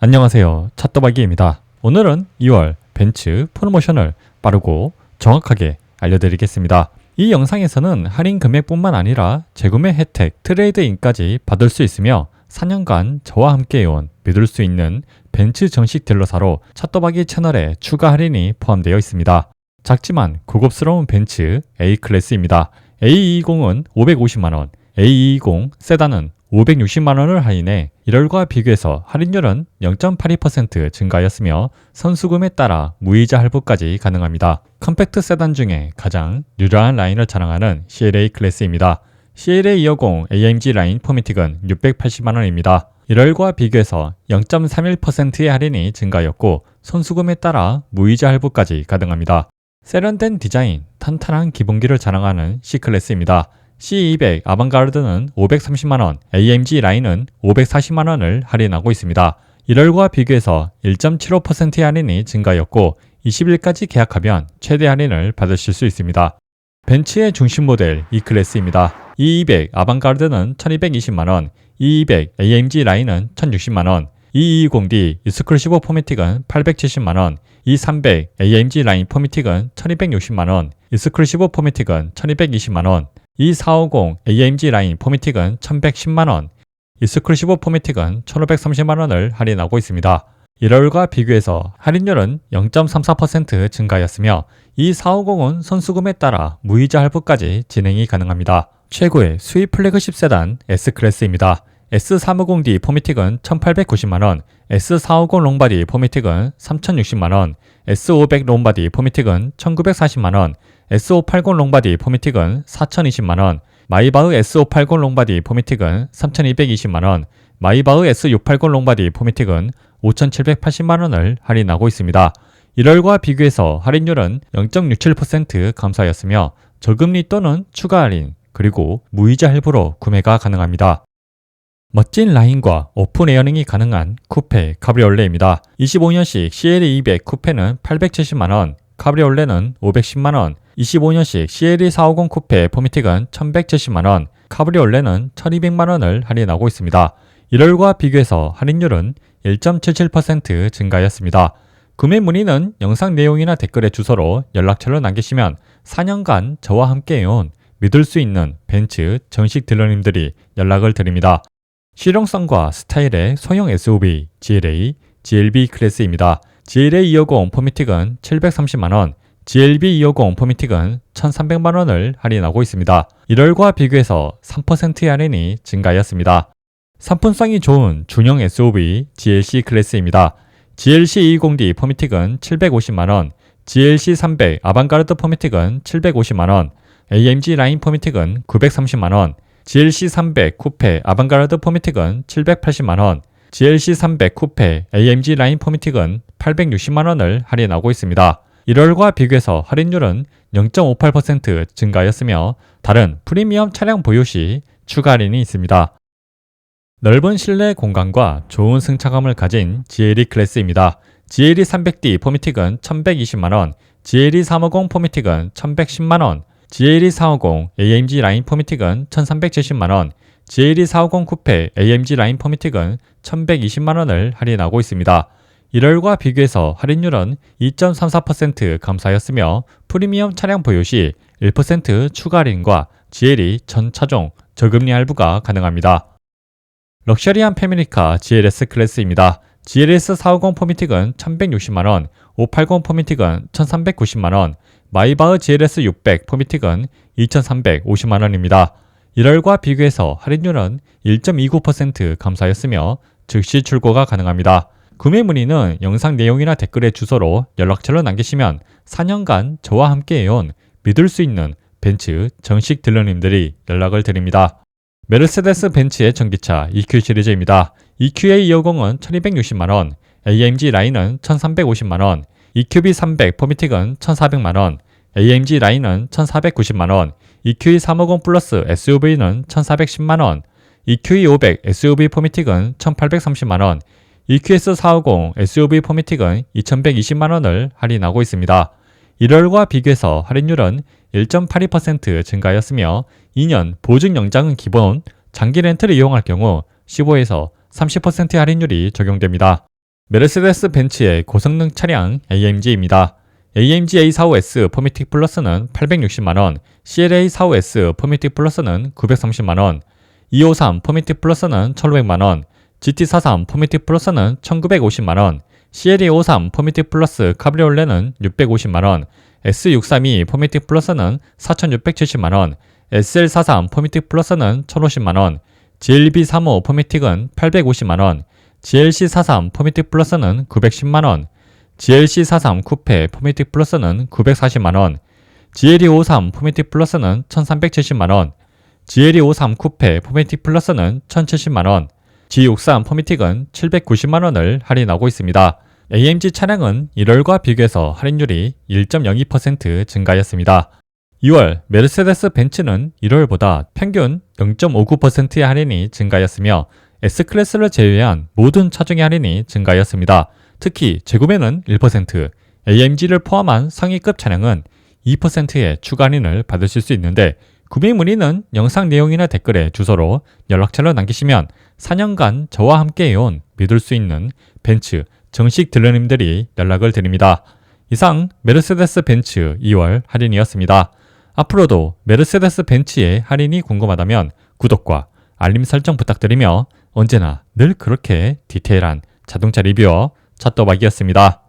안녕하세요. 찻도박이입니다. 오늘은 2월 벤츠 프로모션을 빠르고 정확하게 알려드리겠습니다. 이 영상에서는 할인 금액뿐만 아니라 재구매 혜택, 트레이드인까지 받을 수 있으며 4년간 저와 함께해온 믿을 수 있는 벤츠 정식 딜러사로 찻도박이 채널에 추가 할인이 포함되어 있습니다. 작지만 고급스러운 벤츠 A클래스입니다. A220은 550만원, A220 세단은 560만원을 할인해 1월과 비교해서 할인율은 0.82% 증가하였으며 선수금에 따라 무이자 할부까지 가능합니다. 컴팩트 세단 중에 가장 유려한 라인을 자랑하는 CLA 클래스입니다. CLA 250 AMG 라인 포미틱은 680만원입니다. 1월과 비교해서 0.31%의 할인이 증가하였고 선수금에 따라 무이자 할부까지 가능합니다. 세련된 디자인, 탄탄한 기본기를 자랑하는 C클래스입니다. C200 아방가르드는 530만원, AMG 라인은 540만원을 할인하고 있습니다. 1월과 비교해서 1.75%의 할인이 증가하였고 20일까지 계약하면 최대 할인을 받으실 수 있습니다. 벤츠의 중심 모델 E클래스입니다. E200 아방가르드는 1220만원, E200 AMG 라인은 1060만원, E220D 익스클루시브 포미틱은 870만원, E300 AMG 라인 포미틱은 1260만원, 익스클루시브 포미틱은 1220만원, E450 AMG 라인 포미틱은 1110만원, 익스클루시브 포미틱은 1530만원을 할인하고 있습니다. 1월과 비교해서 할인율은 0.34% 증가하였으며 E450은 선수금에 따라 무이자 할부까지 진행이 가능합니다. 최고의 수입 플래그십 세단 S클래스입니다. S350D 포미틱은 1890만원, S450 롱바디 포미틱은 3060만원, S500 롱바디 포미틱은 1940만원, S580 롱바디 포미틱은 4020만원, 마이바흐 S580 롱바디 포미틱은 3220만원, 마이바흐 S680 롱바디 포미틱은 5780만원을 할인하고 있습니다. 1월과 비교해서 할인율은 0.67% 감소하였으며 저금리 또는 추가 할인, 그리고 무이자 할부로 구매가 가능합니다. 멋진 라인과 오픈 에어링이 가능한 쿠페 카브리올레입니다. 25년식 CL200 쿠페는 870만원, 카브리올레는 510만원, 25년식 CL450 쿠페 포미틱은 1170만원, 카브리올레는 1200만원을 할인하고 있습니다. 1월과 비교해서 할인율은 1.77% 증가하였습니다. 구매 문의는 영상 내용이나 댓글의 주소로 연락처를 남기시면 4년간 저와 함께해온 믿을 수 있는 벤츠 정식 딜러님들이 연락을 드립니다. 실용성과 스타일의 소형 SUV GLA, GLB 클래스입니다. GLA 250 포미틱은 730만원, GLB 250 포미틱은 1,300만원을 할인하고 있습니다. 1월과 비교해서 3%의 할인이 증가하였습니다. 상품성이 좋은 중형 SUV GLC 클래스입니다. GLC 220D 포미틱은 750만원, GLC 300 아방가르드 포미틱은 750만원, AMG 라인 포미틱은 930만원, GLC 300 쿠페 아방가르드 포미틱은 780만원, GLC 300 쿠페 AMG 라인 포미틱은 860만원을 할인하고 있습니다. 1월과 비교해서 할인율은 0.58% 증가하였으며 다른 프리미엄 차량 보유 시 추가 할인이 있습니다. 넓은 실내 공간과 좋은 승차감을 가진 GLE 클래스입니다. GLE 300D 포미틱은 1120만원, GLE 350 포미틱은 1110만원, GLE 450 AMG 라인 포미틱은 1370만원, GLE 450 쿠페 AMG 라인 포미틱은 1120만원을 할인하고 있습니다. 1월과 비교해서 할인율은 2.34% 감소하였으며 프리미엄 차량 보유 시 1% 추가 할인과 GLE 전 차종 저금리 할부가 가능합니다. 럭셔리한 패밀리카 GLS 클래스입니다. GLS 450 포미틱은 1160만원, 580 포미틱은 1390만원, 마이바흐 GLS 600 포미틱은 2350만원입니다. 1월과 비교해서 할인율은 1.29% 감소하였으며 즉시 출고가 가능합니다. 구매 문의는 영상 내용이나 댓글의 주소로 연락처를 남기시면 4년간 저와 함께해온 믿을 수 있는 벤츠 정식 딜러님들이 연락을 드립니다. 메르세데스 벤츠의 전기차 EQ 시리즈입니다. EQA 250은 1260만원, AMG 라인은 1350만원, EQB 300 포미틱은 1400만원, AMG 라인은 1490만원, EQE 350 플러스 SUV는 1410만원, EQE 500 SUV 포미틱은 1830만원, EQS 450 SUV 포미틱은 2120만원을 할인하고 있습니다. 1월과 비교해서 할인율은 1.82% 증가하였으며 2년 보증 연장은 기본, 장기 렌트를 이용할 경우 15에서 30% 할인율이 적용됩니다. 메르세데스 벤츠의 고성능 차량 AMG입니다. AMG A45S 포미틱 플러스는 860만원, CLA 45S 포미틱 플러스는 930만원, 253 포미틱 플러스는 1500만원, GT43 포미틱 플러스는 1950만원, CLA53 포미틱 플러스 카브리올레는 650만원, S632 포미틱 플러스는 4670만원, SL43 포미틱 플러스는 1050만원, GLB35 포미틱은 850만원, GLC43 포미틱 플러스는 910만원, GLC43 쿠페 포미틱 플러스는 940만원, GLE53 포미틱 플러스는 1370만원, GLE53 쿠페 포미틱 플러스는 1070만원, G63 포미틱은 790만원을 할인하고 있습니다. AMG 차량은 1월과 비교해서 할인율이 1.02% 증가하였습니다. 2월 메르세데스 벤츠는 1월보다 평균 0.59%의 할인이 증가하였으며 S클래스를 제외한 모든 차종의 할인이 증가하였습니다. 특히 재구매는 1%, AMG를 포함한 상위급 차량은 2%의 추가 할인을 받으실 수 있는데 구매 문의는 영상 내용이나 댓글에 주소로 연락처를 남기시면 4년간 저와 함께 해온 믿을 수 있는 벤츠 정식 딜러님들이 연락을 드립니다. 이상 메르세데스 벤츠 2월 할인이었습니다. 앞으로도 메르세데스 벤츠의 할인이 궁금하다면 구독과 알림 설정 부탁드리며 언제나 늘 그렇게 디테일한 자동차 리뷰어 차또박이었습니다.